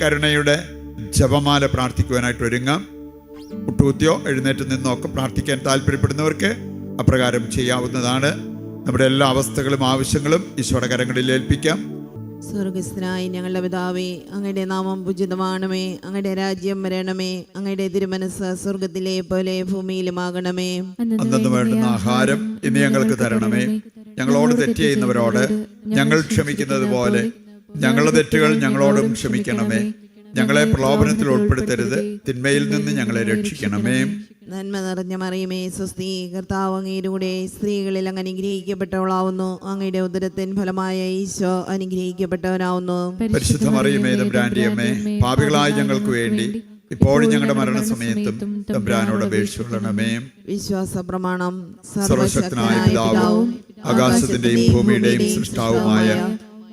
കരുണയുടെ ജപമാല പ്രാർത്ഥിക്കുവാനായിട്ട് ഒരുങ്ങാം. മുട്ടുകുത്തിയോ എഴുന്നേറ്റ് നിന്നോ ഒക്കെ പ്രാർത്ഥിക്കാൻ താല്പര്യപ്പെടുന്നവർക്ക് അപ്രകാരം ചെയ്യാവുന്നതാണ്. നമ്മുടെ എല്ലാ അവസ്ഥകളും ആവശ്യങ്ങളും ഈശോയുടെ കരങ്ങളിൽ ഏൽപ്പിക്കാം. സ്വർഗസ്ഥനായ ഞങ്ങളുടെ പിതാവേ അങ്ങയുടെ നാമം പൂജിതമാണമേ അങ്ങയുടെ രാജ്യം വരണമേ അങ്ങയുടെ തിരുമനസ് സ്വർഗത്തിലെ പോലെ ഭൂമിയിലുമാകണമേ. അന്നു വേണ്ടുന്ന ആഹാരം ഇന്ന് ഞങ്ങൾക്ക് തരണമേ. ഞങ്ങളോട് തെറ്റ് ചെയ്യുന്നവരോട് ഞങ്ങൾ ക്ഷമിക്കുന്നത് പോലെ ഞങ്ങളുടെ തെറ്റുകൾ ഞങ്ങളോടും ക്ഷമിക്കണമേ. ഞങ്ങളെ പ്രലോഭനത്തിൽ ഉൾപ്പെടുത്തരുത്. തിന്മയിൽ നിന്ന് ഞങ്ങളെ രക്ഷിക്കണമേ. നന്മ നിറഞ്ഞ മറിയമേ സ്വസ്തി കർത്താവ് അങ്ങയിലൂടെ സ്ത്രീകളിൽ അങ്ങ് അനുഗ്രഹിക്കപ്പെട്ടവളാവുന്നു. അങ്ങയുടെ ഉദരത്തിൻ ഫലമായ ഈശോ അനുഗ്രഹിക്കപ്പെട്ടവനാവുന്നു. പരിശുദ്ധ മറിയമേ തമ്പുരാന്റെ അമ്മേ പാപികളായ ഞങ്ങൾക്ക് വേണ്ടി ഇപ്പോഴും ഞങ്ങളുടെ മരണസമയത്തും തമ്പുരാനോട് അപേക്ഷിക്കണമേ വിശ്വാസ പ്രമാണം സർവശക്തനായ പിതാവും ആകാശത്തിന്റെയും ഭൂമിയുടെയും സൃഷ്ടാവുമായ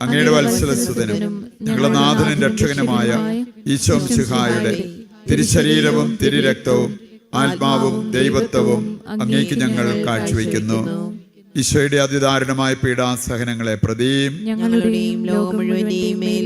അങ്ങയുടെ വത്സലസുതനും ഞങ്ങളുടെ നാഥനും രക്ഷകനുമായ ഈശോ ശിഹായുടെ തിരുശരീരവും തിരുരക്തവും ആത്മാവും ദൈവത്വവും അങ്ങേക്ക് ഞങ്ങൾ കാഴ്ചവെക്കുന്നു ഈശോയുടെ അതിദാരുണമായ പീഡാസഹനങ്ങളെ പ്രതിയും ഞങ്ങളുടെയും ലോകം മുഴുവന്റെയും മേൽ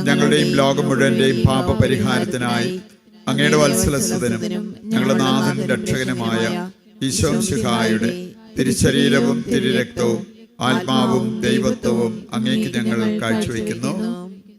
ഞങ്ങളുടെയും ലോകം മുഴുവന്റെയും പാപപരിഹാരത്തിനായി അങ്ങയുടെ വത്സലസുതനും ഞങ്ങളുടെ നാഥൻ രക്ഷകനുമായ ഈശോ ശിഹായുടെ തിരുശരീരവും തിരുരക്തവും ആത്മാവും ദൈവത്വവും അങ്ങേക്ക് ഞങ്ങൾ കാഴ്ചവെക്കുന്നു.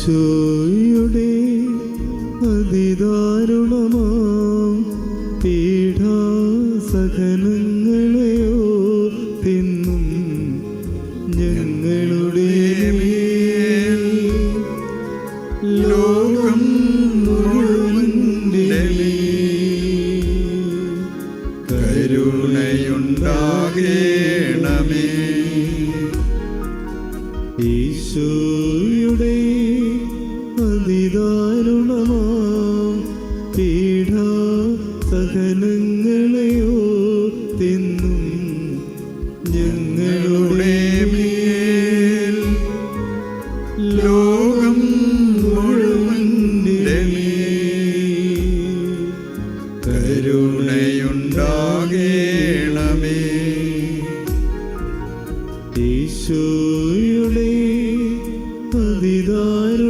ഈശോയുടെ സഹനങ്ങളെയോ തിന്നും ഞങ്ങളുടെ മേൽ ലോകം മുഴുവൻ കരുണയുണ്ടാകേണമേ. ഈശോയുടെ അതിദാരുണമാം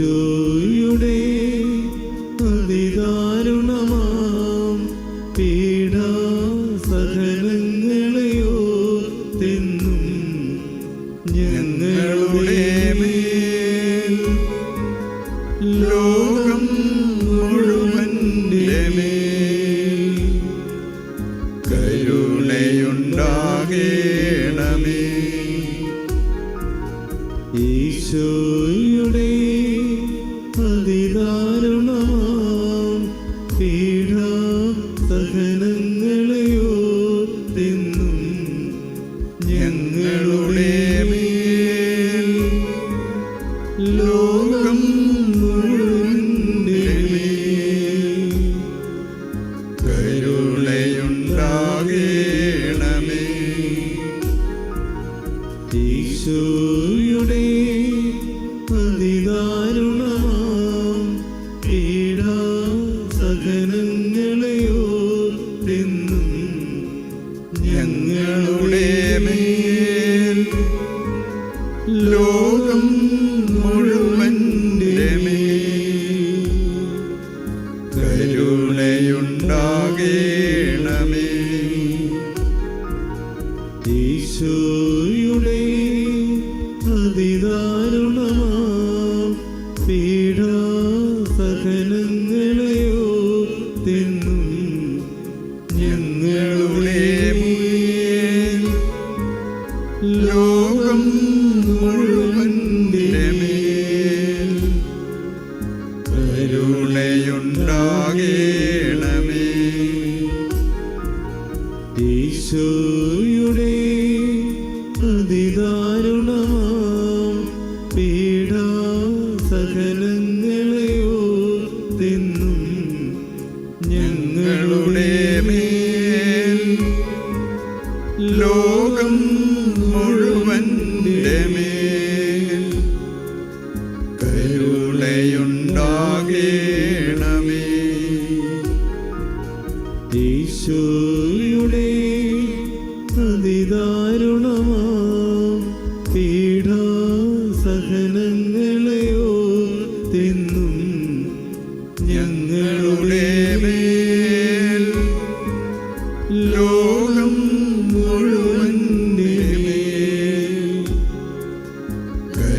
ഈശോയുടെ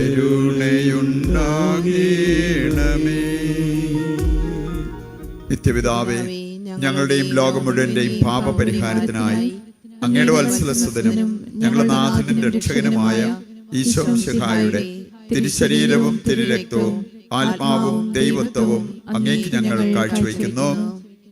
കരുണയുണ്ടാകേണമേ. നിത്യപിതാവേ ഞങ്ങളുടെയും ലോകം മുഴുവന്റെയും പാപപരിഹാരത്തിനായി അങ്ങയുടെ വത്സലസുതനും ഞങ്ങളുടെ നാഥനും രക്ഷകനുമായ ഈശോ ശിഹായുടെ തിരുശരീരവും തിരുരക്തവും ആത്മാവും ദൈവത്വവും അങ്ങേക്ക് ഞങ്ങൾ കാഴ്ചവെക്കുന്നു.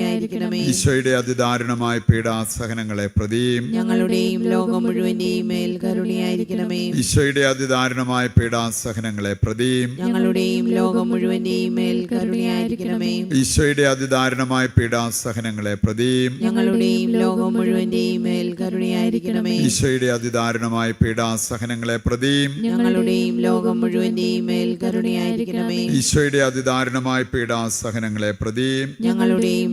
കരുണയായിരിക്കണമേ ഈശോയുടെ അതിദാരുണമായ പീഡാസഹനങ്ങളെ പ്രതിയും ഞങ്ങളുടെയും ലോകം മുഴുവന്റെയും മേൽ കരുണയായിരിക്കണമേ. ഈശോയുടെ അതിദാരുണമായ പീഡാസഹനങ്ങളെ പ്രതിയും ഞങ്ങളുടെയും ലോകം മുഴുവന്റെയും മേൽ കരുണയായിരിക്കണമേ. ഈശോയുടെ അതിദാരുണമായ പീഡാസഹനങ്ങളെ പ്രതിയും ഞങ്ങളുടെയും ലോകം മുഴുവന്റെയും മേൽ കരുണയായിരിക്കണമേ. ഈശോയുടെ അതിദാരുണമായ പീഡാസഹനങ്ങളെ പ്രതിയും ഞങ്ങളുടെയും ലോകം മുഴുവന്റെയും മേൽ കരുണയായിരിക്കണമേ. ഈശോയുടെ അതിദാരുണമായ പീഡാസഹനങ്ങളെ പ്രതിയും ഞങ്ങളുടെയും